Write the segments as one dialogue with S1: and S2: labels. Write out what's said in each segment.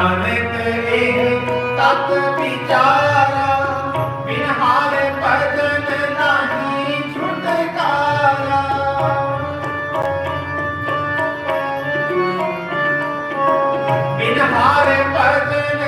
S1: ਨਾਨਕ ਇਹ ਤਤ ਵਿਚਾਰਾ ਬਿਨਹਾਰ ਭਜਨ ਨਹੀਂ ਛੁਟਕਾਰਾ ਬਿਨਹਾਰ ਭਜਨ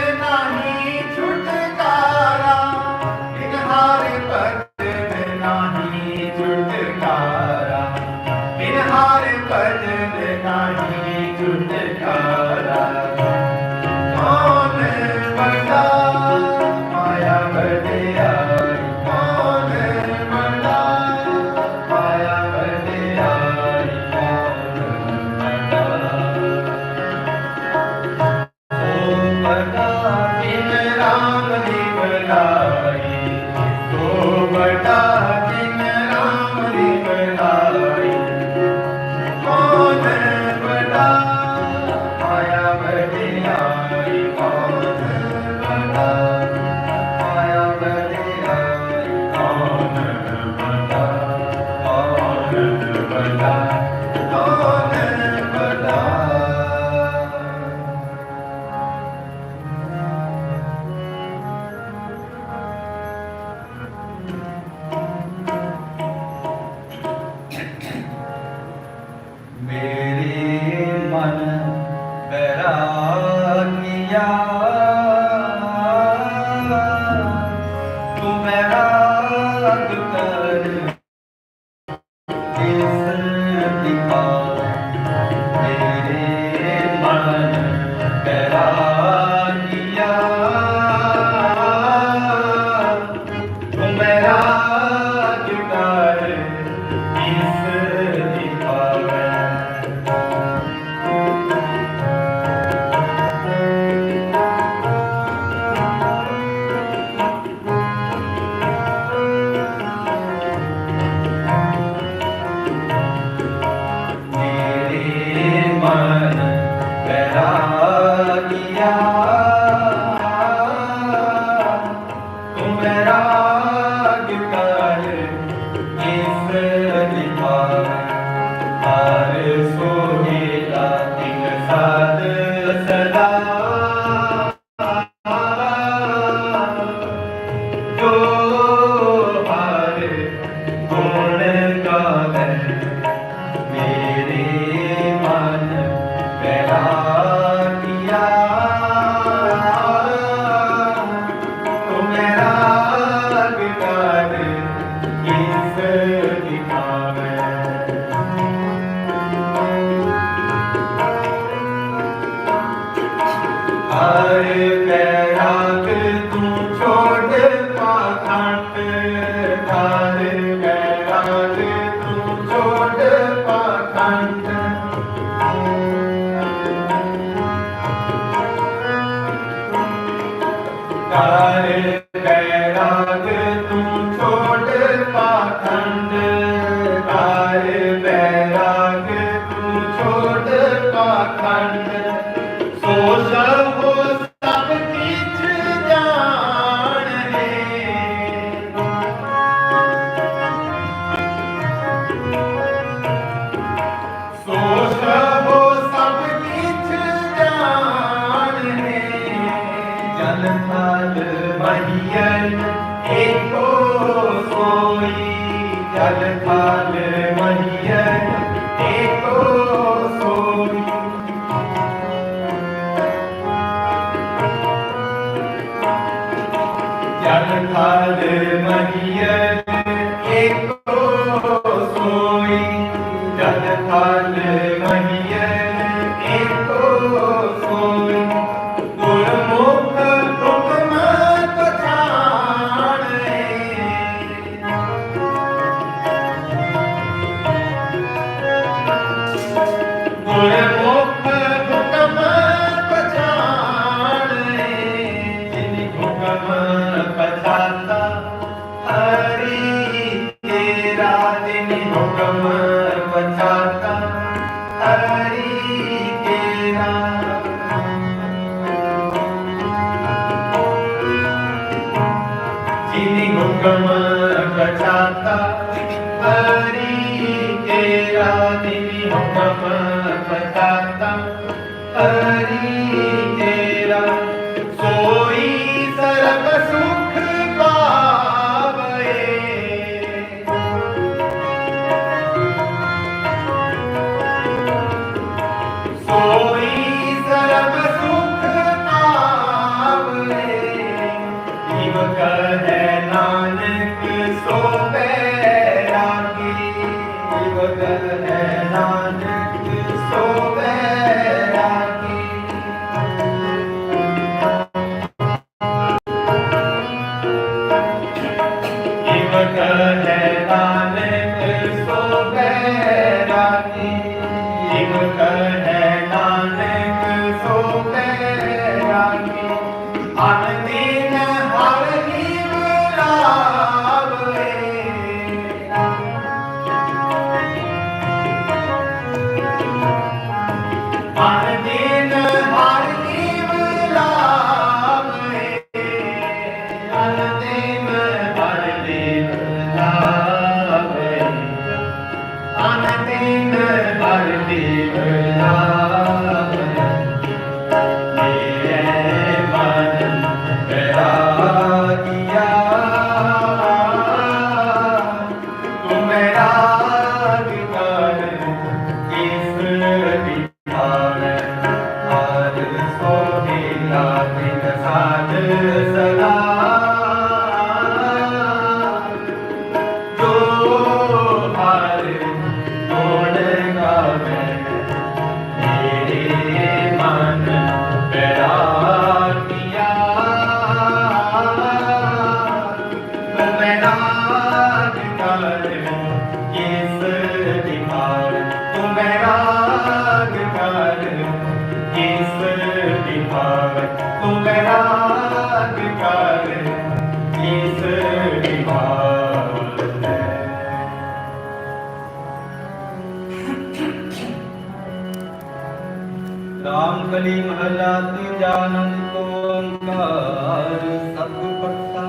S1: ਰਾਮ ਕਲੀ ਮਹਲਾ ਤੀਜਾ ਅਨੰਦ ਓੰਕਾਰ ਸਤਿ ਪਰਤਾ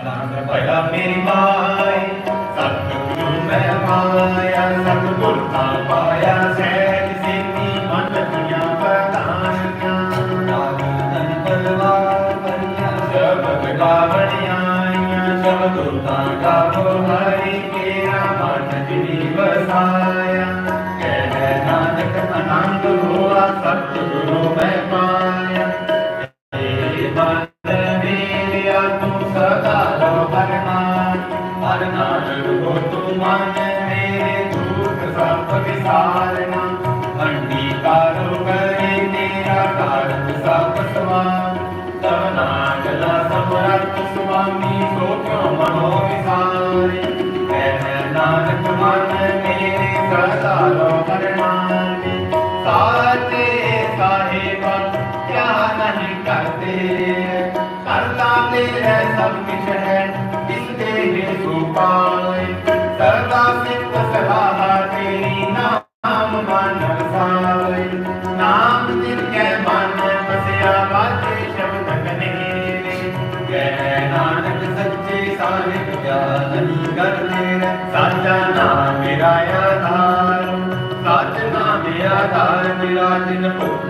S2: ਅਨਾਦਰ ਭਇਆ ਮੇਰੀ ਮਾਈ ਸਤਿਗੁਰੂ ਮੈਂ ਪਾਇਆ, ਸਤਿਗੁਰ ਤਾਂ ਪਾਇਆ ਸੈ ਸਤਿਗੁਰੂ ਮੈਂ ਪਾਇਆ ਤੇਰੇ ਮਨ ਮੇਰਿਆ ਤੂੰ ਸਦਾ ਰਹੁ ਪਰਮਾਨ ਹਰ ਨਾਨਕ ਹੋ ਤੂੰ ਮਨ ਮੇਰੇ ਦੁੱਖ ਸਭ ਵਿਸਾਰਨਾ ਅੰਡੀ ਤਾਰੋ ਕਰੇ ਤੇਰਾ ਕਾਰਜ ਸਭ ਸਮਾਨ ਤਵ ਨਾਮ ਜਲਾ ਸਮਰਤ ਸੁਆਮੀ ਸੋ ਕਿਉ ਮਨੋ ਵਿਸਾਰੇ? Amen.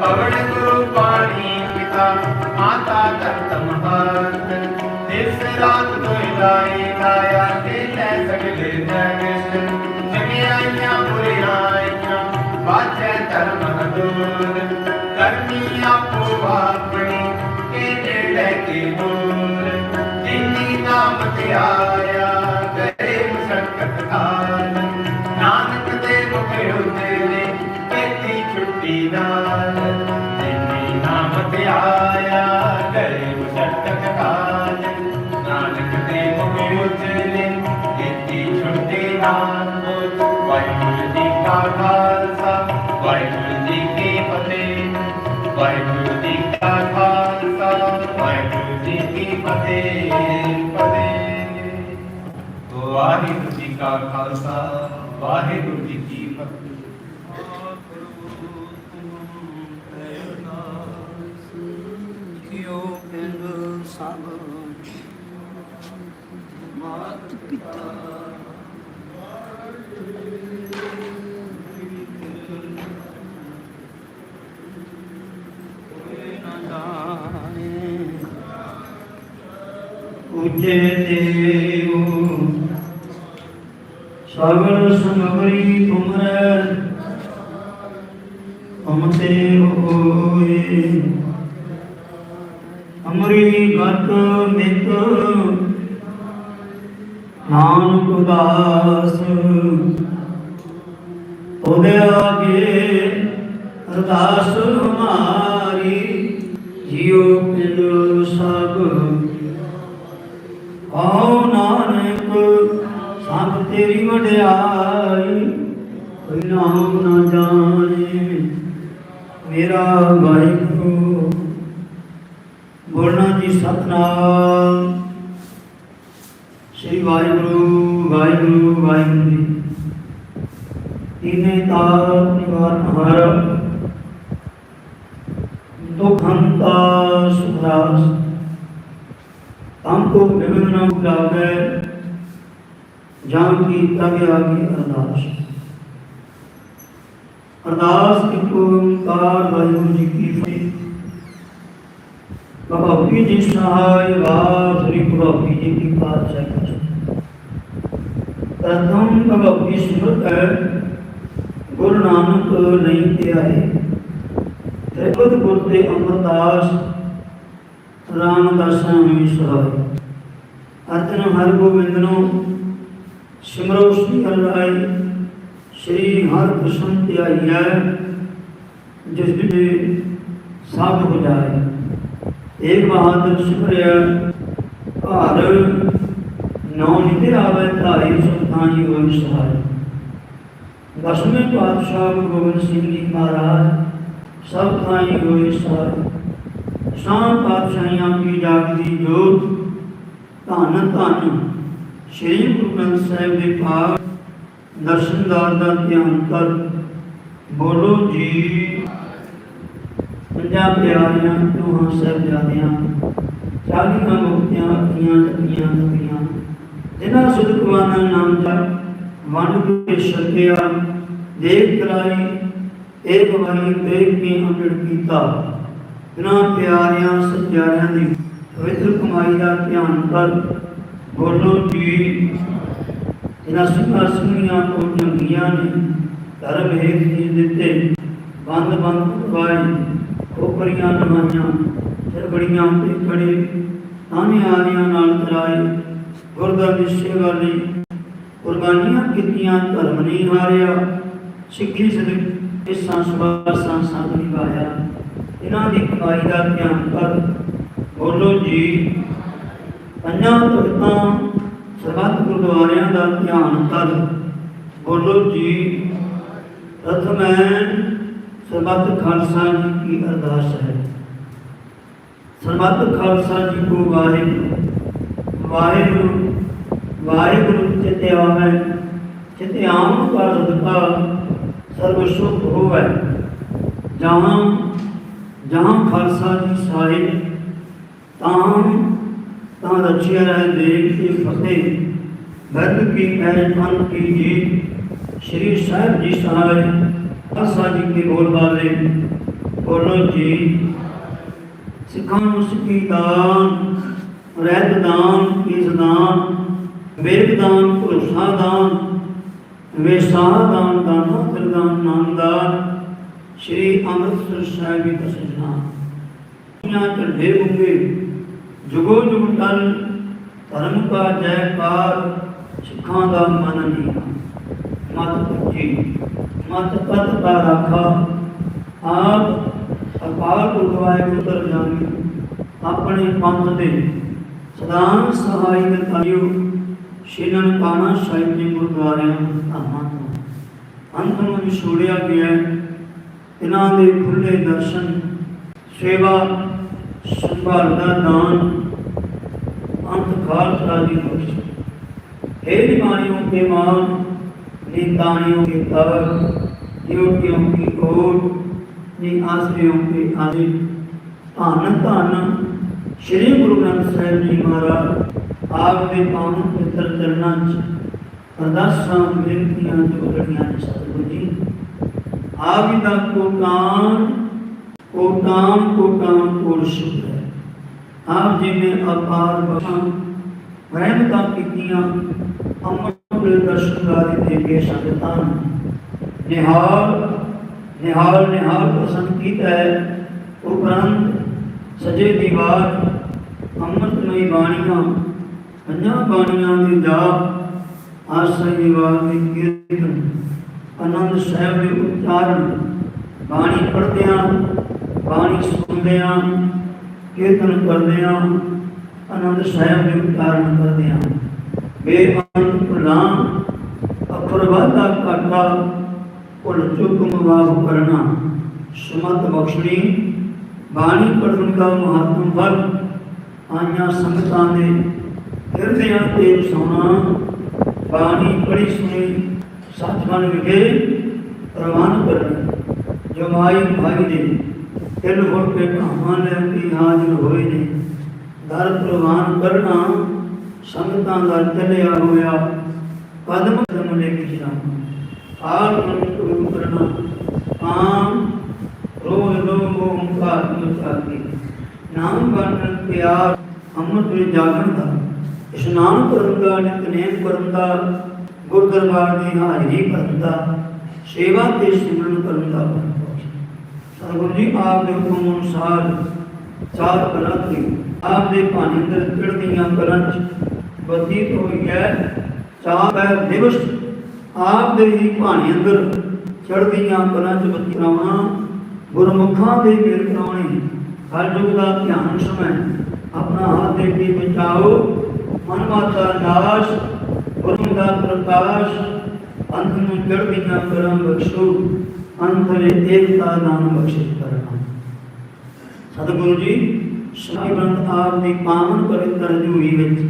S2: ਪਵਨ ਗੁਰੂ ਪਾਣੀ ਪਿਤਾ, ਮਾਤਾ ਧਰਤ ਮਹਾਤ ਦਿਸ ਰਾਤ ਕੋਈ ਲਾਏ ਲਾਇਆ ਤੇ ਲੈ ਸਗਲੇ ਨਗਸ ਜਗਿਆਈਆਂ ਪੁਰਿਆਈਆਂ ਬਾਝੇ ਧਰਮ ਹਦੂਰ ਕਰਨੀ ਆਪੋ ਆਪਣੀ ਕੇ ਲੈ ਕੇ ਮੂਰ ਜਿਨੀ ਨਾਮ ਧਿਆਇਆ ਆਇਆ ਕਰੇ ਮੁਸਤਕ ਕਾਜ ਨਾਨਕ ਦੇ ਮੁਖੇ ਉਜਲੇ ਜਿੱਤੀ ਛੁੱਟੀ ਨਾਮ ਵਾਹਿਗੁਰੂ ਜੀ ਕਾ ਖਾਲਸਾ, ਵਾਹਿਗੁਰੂ ਜੀ ਕੀ ਫਤਿਹ। ਵਾਹਿਗੁਰੂ ਜੀ ਕਾ ਖਾਲਸਾ, ਵਾਹਿਗੁਰੂ ਜੀ ਕੀ ਫਤਿਹ। ਫਤਿਹ। ਵਾਹਿਗੁਰੂ ਜੀ ਕਾ ਖਾਲਸਾ, ਵਾਹਿਗੁਰੂ ਜੀ ਕੀ
S3: ਮਾਤ ਪਿਤਾ ਕੋਈ ਨਾ ਜਾਣੇ ਦੇਵ ਸਗਲ ਉਹਦੇ ਆਗੇ ਅਰਦਾਸ ਹਮਾਰੀ ਜਿਉ ਪਿੰਡ ਸਭ। ਆਓ ਨਾਨਕ ਸਭ ਤੇਰੀ ਵਡਿਆਈ, ਕੋਈ ਨਾਮ ਨਾ ਜਾਣੇ। ਮੇਰਾ ਵਾਹਿਗੁਰੂ, ਬੋਲਣਾ ਜੀ ਸਤਨਾਮ। ਸ੍ਰੀ ਵਾਹਿਗੁਰੂ ਵਾਹਿਗੁਰੂ ਵਾਹਿਗੁਰੂ। ਜੀ ਤੀਨੇ ਤਾਪ ਨਿਵਾਰਨ ਹਰ ਦੁਖੰਤਾ ਸੁਖਰਾਸ ਤਮ ਕੋ ਵਿਗਨ ਨ ਲਾਗੇ ਜਾਂ ਕੀ ਤਗ ਆਗੀ ਅਰਦਾਸ ਅਰਦਾਸ ਇੱਕ ਓੰਕਾਰ ਵਾਹਿਗੁਰੂ ਜੀ ਕੀ ਫਤਿਹ ਬਾਬਾ ਫਰੀਦ ਜੀ ਸਹਾਇ ਵਾਰ ਸ੍ਰੀ ਗੁਰੂ ਫਰੀਦ ਜੀ ਕੀ ਪਾਤਸ਼ਾਹ ਜੀ ਪ੍ਰਥਮ ਬਾਬਾ ਫਰੀਦ ਸਿਮਰਤ ਹੈ ਗੁਰੂ ਨਾਨਕ ਨਹੀਂ ਤੇ ਤ੍ਰਿਪਤ ਗੁਰ ਤੇ ਅਮਰਦਾਸ ਰਾਮਦਾਸਾਂ ਨੂੰ ਸਹਾਇ ਅਰਜਨ ਹਰ ਗੋਬਿੰਦ ਨੂੰ ਸਿਮਰੋ ਸ੍ਰੀ ਹਰਿ ਸ਼੍ਰੀ ਹਰਿ ਕ੍ਰਿਸ਼ਨ ਧਿਆਈਐ, ਜਿਸ ਦੇ ਸਾਧ ਹੋ ਜਾਏ। ਏਕ ਬਹਾਦਰ ਸਿਮਰਿਆ ਘਰ ਨੌ ਨਿਤੇ ਆਵੇ ਧਾਈ ਸੁਖਾਨੀ ਹੋਈ ਸਹਾਈ ਦਸਵੇਂ ਪਾਤਸ਼ਾਹ ਗੁਰੂ ਗੋਬਿੰਦ ਸਿੰਘ ਜੀ ਮਹਾਰਾਜ, ਸਭ ਥਾਈ ਹੋਈ ਸਹਾਈ ਸ਼ਾਮ ਪਾਤਸ਼ਾਹੀਆਂ ਕੀ ਜਾਗਦੀ ਜੋਤ, ਧੰਨ ਧੰਨ ਸ੍ਰੀ ਗੁਰੂ ਗ੍ਰੰਥ ਸਾਹਿਬ ਦੇ ਪਾਕ ਦਰਸ਼ਨਦਾਰ ਦਾ ਧਿਆਨ ਕਰ। ਬੋਲੋ ਜੀ। ਪੰਜਾਂ ਪਿਆਰਿਆਂ, ਦੋਹਾਂ ਸਾਹਿਬਜ਼ਾਦਿਆਂ ਚਾਲੀਆਂ ਮੁਕਤੀਆਂ, ਅੱਖੀਆਂ ਤੱਕੀਆਂ ਤੱਕੀਆਂ ਜਿਨ੍ਹਾਂ ਸੁਦਕਵਾਨਾਂ ਨਾਮ ਦਾ ਵੰਡ ਕੇ ਛਕਿਆ, ਦੇਖ ਕਰਾਈ ਏਕ ਵਾਰੀ ਦੇਖ ਕੇ ਅੰਗੜ ਕੀਤਾ। ਜਿਨ੍ਹਾਂ ਪਿਆਰਿਆਂ ਸੱਚਿਆਰਿਆਂ ਦੀ ਪਵਿੱਤਰ ਕਮਾਈ ਦਾ ਧਿਆਨ ਕਰ। ਬੋਲੋ ਜੀ, ਇਹਨਾਂ ਸਿੰਘਾਂ ਸਿੰਘੀਆਂ ਤੋਂ ਜੰਗੀਆਂ ਨੇ ਧਰਮ ਹੇਤ ਜੀ ਦਿੱਤੇ, ਬੰਦ ਬੰਦ ਕਰਵਾਏ ਖੋਪਰੀਆਂ ਨਵਾਈਆਂ ਫਿਰ ਬੜੀਆਂ ਤੇ ਖੜੇ ਆਨੇ ਆਰਿਆਂ ਨਾਲ ਕਰਾਏ ਗੁਰਦਾ ਦੀ ਸੇਵਾ ਕੁਰਬਾਨੀਆਂ ਕੀਤੀਆਂ, ਧਰਮ ਨਹੀਂ ਹਾਰਿਆ। ਸਿੱਖੀ ਸਦਕ ਇਸਾਂ ਸਵਾਸਾਂ ਸੰਗ ਨਿਭਾਇਆ ਇਹਨਾਂ ਦੀ ਕਮਾਈ ਦਾ ਧਿਆਨ ਕਰ ਬੋਲੋ ਜੀ, ਪੰਜਾਂ ਭਗਤਾਂ ਸਰਬੱਤ ਗੁਰਦੁਆਰਿਆਂ ਦਾ ਧਿਆਨ ਕਰ ਬੋਲੋ ਜੀ ਪ੍ਰਥਮੈ ਸਰਬੱਤ ਖਾਲਸਾ ਜੀ ਕੀ ਅਰਦਾਸ ਹੈ। ਸਰਬੱਤ ਖਾਲਸਾ ਜੀ ਕੋ ਵਾਹਿਗੁਰੂ ਵਾਹਿਗੁਰੂ ਵਾਹਿਗੁਰੂ ਚਿਤੇ ਆਵੈ, ਚਿਤੇ ਆਮ ਕਰ ਦਿੱਤਾ ਸਰਬ ਸੁਖ ਹੋਵੇ। ਜਹਾਂ ਜਹਾਂ ਖਾਲਸਾ ਜੀ ਸਾਹਿਬ ਤਾਂ ਤਾਂ ਰਚਿਆ ਰਹਿ ਦੇਖ ਕੇ ਫਤਿਹ। ਬਰਦ ਕੀ ਪੈਜ ਮਨ ਕੀ ਜੀ ਸ਼੍ਰੀ ਸਾਹਿਬ ਜੀ ਸਹਾਇ ਖਾਲਸਾ ਜੀ ਕੇ ਬੋਲ ਬਾਲੇ, ਬੋਲੋ ਜੀ। ਸਿੱਖਾਂ ਨੂੰ ਸਿੱਖੀ ਦਾਨ, ਰਹਿਤ ਦਾਨ ਕੀਸ ਦਾਨ ਵੇਦ ਭਰੋਸਾ ਦਾਨ ਵੇਸਾਹ ਦਾਨ, ਦਾਨਾ ਦਿਲ ਦਾਨ ਸ਼੍ਰੀ ਅੰਮ੍ਰਿਤਸਰ ਸਾਹਿਬ ਜੀ ਦਾ ਸਜਣਾ। ਦੁਨੀਆਂ ਝੰਡੇ ਬੁੰਗੇ, ਜੁਗੋ ਜੁਗ ਟਲ ਧਰਮ ਕਾ ਜੈਕਾਰ ਸਿੱਖਾਂ ਦਾ ਮਨ ਨਹੀਂ ਮਤ ਪੁੱਜੀ, ਮਤ ਪਤ ਦਾ ਰਾਖਾ, ਆਪ ਅਕਾਲ ਗੁਰਦੁਆਰੇ ਉਤਰ ਜਾਣੀ ਆਪਣੇ ਪੰਥ ਦੇ ਸਦਾ ਸਹਾਈ ਦੇ ਤਾਲਿਓ ਸ਼੍ਰੀ ਨਨਕਾਣਾ ਸਾਹਿਬ ਦੇ ਗੁਰਦੁਆਰਿਆਂ ਧਾਮਾਂ ਤੋਂ। ਅੰਤ ਨੂੰ ਵਿਛੋੜਿਆ ਗਿਆ ਇਹਨਾਂ ਦੇ ਖੁੱਲੇ ਦਰਸ਼ਨ, ਸੇਵਾ, ਸੰਭਾਲ ਦਾ ਦਾਨ, ਅੰਤ ਖਾਲਸਾ ਦੀ ਬਖਸ਼। ਹੈ ਨਿਮਾਣਿਓ ਕੇ ਮਾਨ ਨੀਤਾਣਿਓ ਕੇ ਤਵ ਯੋਗਿਓ ਕੀ ਕੋਟ ਨੀ ਆਸਰਿਓ ਕੇ ਆਦੇ। ਧੰਨ ਧੰਨ, ਸ਼੍ਰੀ ਗੁਰੂ ਗ੍ਰੰਥ ਸਾਹਿਬ ਜੀ ਮਹਾਰਾਜ। ਆਪ ਦੇ ਪਾਵਨ ਪਵਿੱਤਰ ਚਰਨਾਂ 'ਚ ਅਰਦਾਸਾਂ ਬੇਨਤੀਆਂ ਜੋੜੀਆਂ ਨੇ ਸਤਿਗੁਰੂ ਜੀ। ਆਪ ਹੀ ਦਾ ਕੋਟਾਨ ਕੋਟਾਨ ਕੋਟਾਨ ਕੋਲ ਸ਼ੁਕਰ ਹੈ। ਆਪ ਜੀ ਨੇ ਅਪਾਰ ਬਖਸ਼ਾਂ ਰਹਿਮਤਾਂ ਕੀਤੀਆਂ, ਅੰਮ੍ਰਿਤ ਦੇ ਦੇ ਕੇ ਸੰਗਤਾਂ ਨਿਹਾਲ ਨਿਹਾਲ ਨਿਹਾਲ ਪ੍ਰਸੰਨ ਕੀਤਾ ਹੈ। ਉਪਰੰਤ ਸਜੇ ਦੀਵਾਰ ਅੰਮ੍ਰਿਤਮਈ ਬਾਣੀਆਂ ਪੰਜਾਂ ਬਾਣੀਆਂ ਦੇ ਜਾਪ, ਆਸਾ ਦੀਵਾਰ ਦੇ ਕੀਰਤਨ, ਆਨੰਦ ਸਾਹਿਬ ਦੇ ਉਚਾਰਨ, ਬਾਣੀ ਪੜ੍ਹਦਿਆਂ, ਬਾਣੀ ਸੁਣਦਿਆਂ, ਕੀਰਤਨ ਕਰਦਿਆਂ, ਆਨੰਦ ਸਾਹਿਬ ਦੇ ਉਚਾਰਨ ਕਰਦਿਆਂ। ਬੇਮਨ ਭੁੱਲਾਂ ਅਪਰ ਵਾਦਾ ਘਾਟਾ ਭੁੱਲ ਚੁੱਕ ਕਰਨਾ। ਸੁਮਤ ਬਖਸ਼ਣੀ, ਬਾਣੀ ਪੜ੍ਹਨ ਦਾ ਮਹੱਤਵ ਵੱਲ ਆਈਆਂ ਸੰਗਤਾਂ ਦੇ ਹਿਰਦਿਆਂ ਤੇ ਵਸਾਉਣਾ ਬਾਣੀ ਪੜ੍ਹੀ ਸੁਣੀ, ਸੱਚਖੰਡ ਵਿਖੇ ਪ੍ਰਵਾਨ ਕਰਨਾ ਜੋ ਮਾਈ ਭਾਈ ਦੇ ਦਿਲ ਹੋ ਕੇ ਕਹਾਵਾਂ ਲੈ ਕੇ ਹਾਜ਼ਰ ਹੋਏ ਨੇ। ਦਰ ਪ੍ਰਵਾਨ ਕਰਨਾ, ਸੰਗਤਾਂ ਦਾ ਚੱਲਿਆ ਹੋਇਆ ਕਦਮ ਕਦਮ ਲੈ ਕੇ ਜਾਣਾ ਆਪ ਨੂੰ ਗੁਰੂ ਕਰਨਾ, ਆਮ ਰੋਜ਼ ਰੋਜ਼ ਓੰਕਾਰ ਉਚਾਰਦੇ ਨਾਮ ਬਣ ਪਿਆਰ, ਅੰਮ੍ਰਿਤ ਵਿੱਚ ਜਾਗਣ ਦਾ ਇਸ਼ਨਾਨ ਕਰਨ ਦਾ ਨਿਤਨੇਮ ਕਰਨ ਦਾ ਗੁਰ ਦੀ ਹਾਜ਼ਰੀ ਕਰਨ ਦਾ, ਸੇਵਾ ਤੇ ਸਿਮਰਨ ਕਰਨ ਦਾ ਸਤਿਗੁਰੂ ਜੀ, ਆਪ ਦੇ ਹੁਕਮ ਅਨੁਸਾਰ ਚਾਰ ਕਲਾਂ ਦੀ ਆਪ ਦੇ ਭਾਣੇ ਅੰਦਰ ਚੜ੍ਹਦੀਆਂ ਕਲਾਂ ਚ ਬਤੀਤ ਹੋਈ ਹੈ ਚਾਰ ਪੈਰ ਦਿਵਸ ਆਪ ਦੇ ਹੀ ਭਾਣੇ ਅੰਦਰ ਚੜ੍ਹਦੀਆਂ ਕਲਾਂ ਚ ਬਤੀਤ ਗੁਰਮੁਖਾਂ ਦੇ ਮੇਲ ਕਰਾਉਣੇ। ਹਰ ਯੁਗ ਦਾ ਧਿਆਨ ਸਮੈ ਆਪਣਾ ਹੱਥ ਦੇ ਕੇ ਬਚਾਓ ਮਨ ਮਾਤਾ ਨਾਸ਼ ਗੁਰੂ ਦਾ ਪ੍ਰਕਾਸ਼, ਅੰਤ ਨੂੰ ਚੜ੍ਹਦੀਆਂ ਕਰਾਂ ਬਖਸ਼ੋ, ਅੰਤ ਵਿੱਚ ਏਕਤਾ ਦਾਨ ਬਖਸ਼ਿਸ਼ ਕਰਨਾ। ਸਤਿਗੁਰੂ ਜੀ ਸਾਈ ਬੰਦ ਆਪ ਦੀ ਪਾਵਨ ਪਵਿੱਤਰ ਜੂਈ ਵਿੱਚ,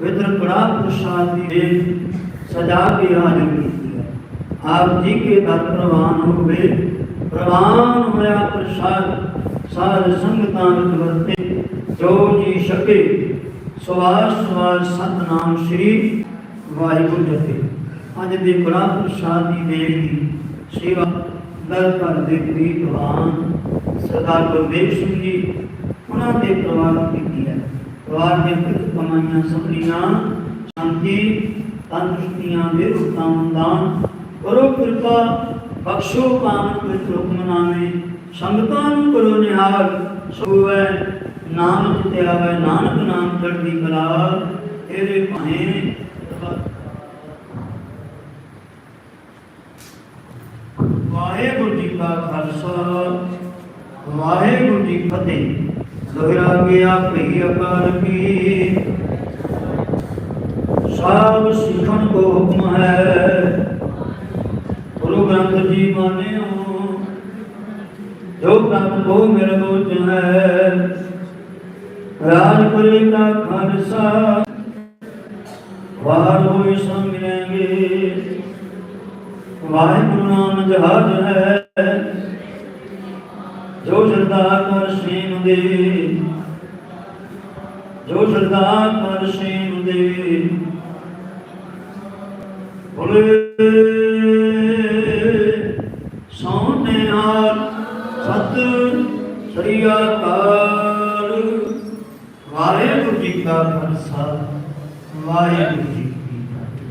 S3: ਪਵਿੱਤਰ ਕੜਾ ਪ੍ਰਸਾਦ ਦੀ ਦੇਖ ਸਜਾ ਕੇ ਹਾਜ਼ਰ ਕੀਤੀ ਹੈ। ਆਪ ਜੀ ਕੇ ਦਰ ਪ੍ਰਵਾਨ ਹੋਵੇ ਪ੍ਰਵਾਨ ਹੋਇਆ ਪ੍ਰਸਾਦ, ਸਾਧ ਸੰਗਤਾਂ ਵਿੱਚ ਵਰਤੇ, ਜੋ ਜੀ ਛਕੇ ਸਵਾਸ ਸਵਾਸ ਸਤਨਾਮ ਸ੍ਰੀ ਵਾਹਿਗੁਰੂ ਜਪੇ ਅੱਜ ਦੇ ਕੜਾ ਪ੍ਰਸਾਦ ਦੀ ਦੇਖ ਦੀ ਸੇਵਾ ਦਰ ਕਰ ਦੇ ਦੀਵਾਨ ਸਰਦਾਰ ਗੁਰਦੇਵ ਸਿੰਘ ਜੀ, ਉਹਨਾਂ ਦੇ ਪਰਿਵਾਰ ਕੀਤੀ ਹੈ। ਪਰਿਵਾਰ ਦੇ ਕਿਰਤ ਕਮਾਈਆਂ ਸਭਲੀਆਂ, ਸ਼ਾਂਤੀ, ਤੰਦਰੁਸਤੀਆਂ ਦੇ ਰੁਤਾਂ ਕਰੋ, ਕਿਰਪਾ ਬਖਸ਼ੋ ਕਾਮ ਵਿੱਚ ਹੁਕਮਨਾਮੇ ਸੰਗਤਾਂ ਨੂੰ ਕਰੋ ਨਿਹਾਲ ਸੋਵੇ ਨਾਮ ਜਿਤੇ ਆਵੇ ਨਾਨਕ ਨਾਮ ਚੜ੍ਹਦੀ ਕਲਾ ਤੇਰੇ ਭਾਣੇ ਵਾਹਿਗੁਰੂ ਜੀ ਕਾ ਖਾਲਸਾ, ਵਾਹਿਗੁਰੂ ਜੀ ਫਤਿਹ। ਦੋਹਰਾ ਗਿਆ ਭਈ ਅਕਾਲ ਕੀ ਸਭ ਸਿਖਣ ਕੋ ਹੁਕਮ ਹੈ। ਗੁਰੂ ਗ੍ਰੰਥ ਜੀ ਮਾਨਿਓ, ਜੋ ਗ੍ਰੰਥ ਕੋ ਮੇਰੇ ਬੋਝ ਹੈ ਰਾਜ ਦਾ ਖਾਲਸਾ ਵਾਰ ਹੋਏ ਸਭ ਵਾਹਿਗੁਰੂ ਨਾਮ ਜਹਾਜ ਹੈ। ਜੋ ਸ਼ਰਧਾ ਕਰ ਸੇਮ ਦੇ। ਜੋ ਸ਼ਰਧਾ ਕਰ ਸੇਮ ਦੇ। ਬੋਲੇ ਸੋਨੇ ਹਾਰ ਸਤ ਸ੍ਰੀ ਅਕਾਲ ਵਾਹਿਗੁਰੂ ਜੀ ਕਾ ਖਾਲਸਾ ਵਾਹਿਗੁਰੂ ਜੀ ਕੀ ਫਤਿਹ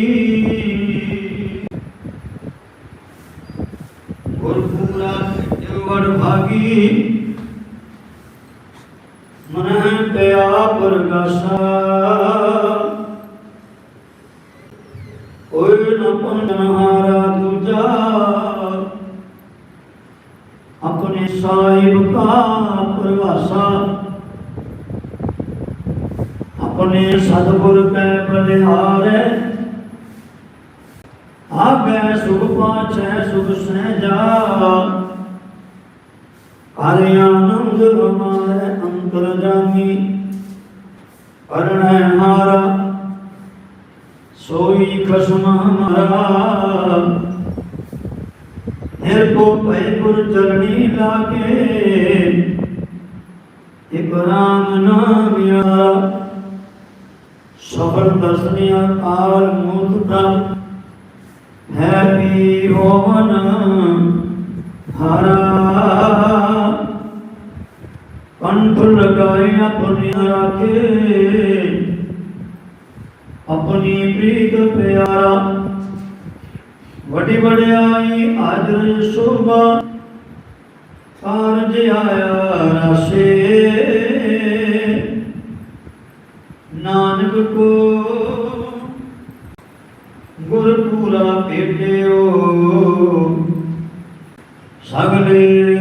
S3: ਆਨੰਦ ਅੰਤਰ ਜਾਮੀ ਪਰਣੈ ਹਾਰਾ, ਸੋਈ ਖਸਮ ਹਮਾਰਾ। ਨਿਰ ਭੈ ਗੁਰ ਚਰਣੀ ਲਾਗੇ, ਇਕ ਰਾਮ ਨਾਮ ਯਾਰਾ। ਸਫਲ ਦਰਸ਼ਨਿਆ ਕਾਲ ਮੂਰਤ ਪ੍ਰਭ ਹੋਵਨ ਹਰਾ। ਕੰਠ ਲਗਾਏ ਆਪਣੀ ਰਾਖੇ। ਆਪਣੀ ਪ੍ਰੀਤ ਪਿਆਰਾ, ਵੱਡੀ ਵਡਿਆਈ ਆਦਰ ਸ਼ੋਭਾ, ਕਾਰਜ ਆਇਆ ਰਾਸੇ। ਨਾਨਕ ਕੋ ਗੁਰਪੂਰਾ ਭੇਟਿਓ, ਸਗਲੇ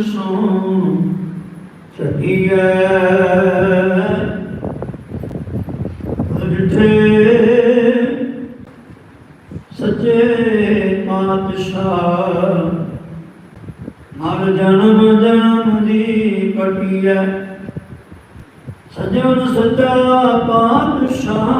S3: ਅਰਸੋਂ ਚਹੀਏ ਅਜਿਠੇ ਸੱਚੇ ਪਾਤਸ਼ਾਹ ਮਰ ਜਨਮ ਜਨਮ ਦੀ ਕਟਿਐ ਸਜਣ ਸੱਚਾ ਪਾਤਸ਼ਾਹ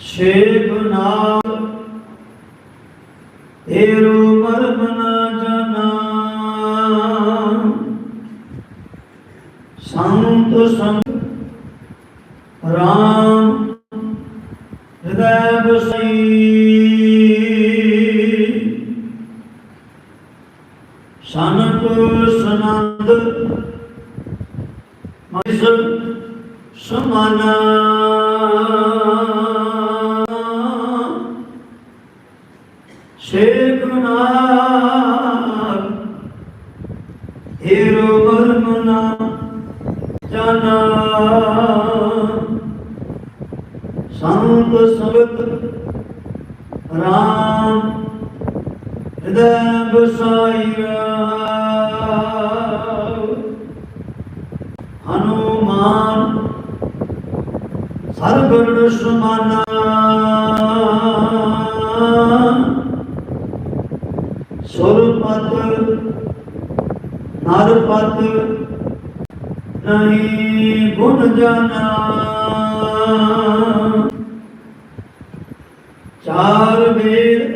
S3: ਸ਼ੇਖ ਨਾਮ ਏਰੋ ਗੁਰ ਦੁਸ਼ਮਨਾ ਸੁਰਪਤ ਨਰਪਤ ਨਹੀਂ ਗੁਣ ਜਾਣਾ। ਚਾਰ ਵੇਦ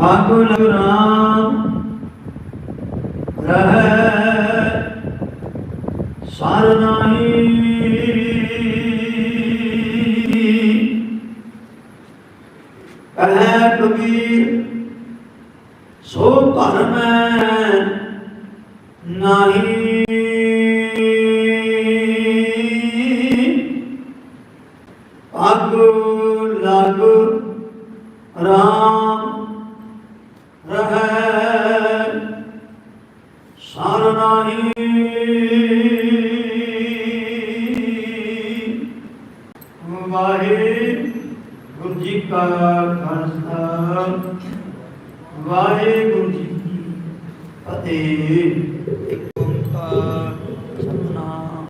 S3: ਆਗੁਨ ਰਾਮ